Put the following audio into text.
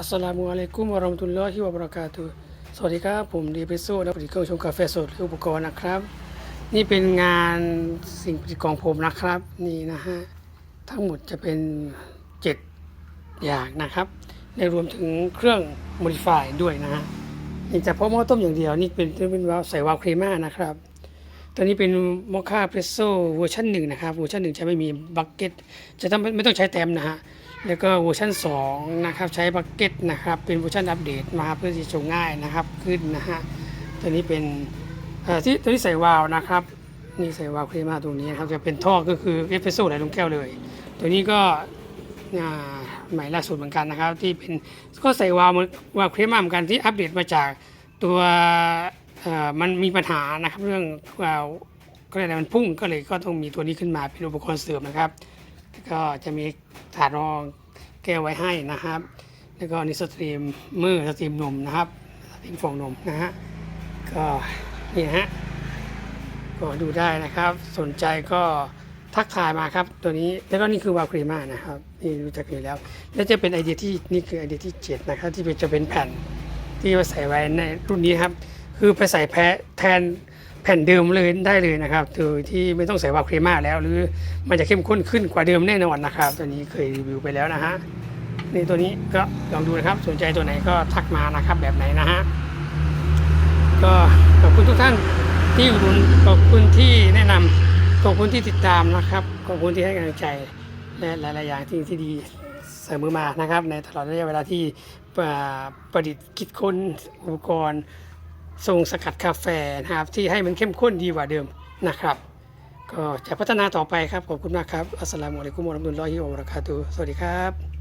อัสสลามุอะลัยกุมวะเราะมะตุลลอฮิวะบะเราะกาตุสวัสดีครับ ผมดีเพโซนักผลิตเครื่องชงกาแฟสดและอุปกรณ์นะครับ นี่เป็นงานสิ่งประดิษฐ์ของผมนะครับ นี่นะฮะ ทั้งหมดจะเป็น 7 อย่างนะครับ ในรวมถึงเครื่องโมดิฟายด้วยนะฮะ นี่จะเพาะหม้อต้มอย่างเดียว นี่เป็นเป็นวาล์วใส่วาล์วครีม่านะครับ ตัวนี้เป็นมอคค่าเพรสโซ่เวอร์ชันหนึ่งนะครับเวอร์ชันหนึ่งจะไม่มีบักเก็ตจะต้องไม่ต้องใช้แต้มนะฮะแล้วก็เวอร์ชัน2นะครับใช้บักเก็ตนะครับเป็นเวอร์ชันอัปเดตมาเพื่อที่จะชงง่ายนะครับขึ้นนะฮะตัวนี้เป็นที่ตัวนี้ใส่วาล์วนะครับนี่ใส่วาล์วเครม่าตรงนี้นะครับจะเป็นท่อก็คือเอสเปรสโซ่ไหลลงแก้วเลย ตัวนี้ก็ใหม่ล่าสุดเหมือนกันนะครับ ที่เป็นก็ใส่วาล์วเหมือนวาล์วเครม่าเหมือนกันที่อัปเดตมาจากตัว มันมีปัญหานะครับเรื่องอ่อก็เลยมันพุ่งก็เลยก็ต้องมีตัวนี้ขึ้นมาเป็นอุปกรณ์เสริมนะครับ ก็จะมีถาดรองแก้วไว้ให้นะครับ แล้วก็นี่สตรีมมือสตรีมนมนะครับสตรีมฟองนมนะฮะก็นี่ฮะก็ดูได้นะครับ สนใจก็ทักทายมาครับตัวนี้แล้วก็นี่คือวาลครีมานะครับนี่รู้จักอยู่แล้ว แล้วจะเป็นไอเดียที่นี่คือไอเดียที่เจ็ดนะครับ ที่เป็นจะเป็นแผ่นที่มาใส่ไว้ในรุ่นนี้ครับ คือไปใส่แพ้แทนแผ่นเดิมเลยได้เลยนะครับโดยที่ไม่ต้องใส่วาครม่าแล้ว หรือมันจะเข้มข้นขึ้นกว่าเดิมแน่นอนนะครับ ตัวนี้เคยรีวิวไปแล้วนะฮะนี่ตัวนี้ก็ลองดูนะครับสนใจตัวไหนก็ทักมานะครับแบบไหนนะฮะก็ขอบคุณทุกท่านที่อุดหนุนขอบคุณที่แนะนำขอบคุณที่ติดตามนะครับขอบคุณที่ให้กำลังใจและหลายๆอย่างที่ที่ดีเสมอมานะครับ ในตลอดระยะเวลาที่ประดิษฐ์คิดค้นอุปกรณ์ ทรงสกัดกาแฟนะครับที่ให้มันเข้มข้นดีกว่าเดิมนะครับ ก็จะพัฒนาต่อไปครับ ขอบคุณมากครับ อัสสลามุอะลัยกุมวะราะมะตุลลอฮิวะบะเราะกาตุสวัสดีครับ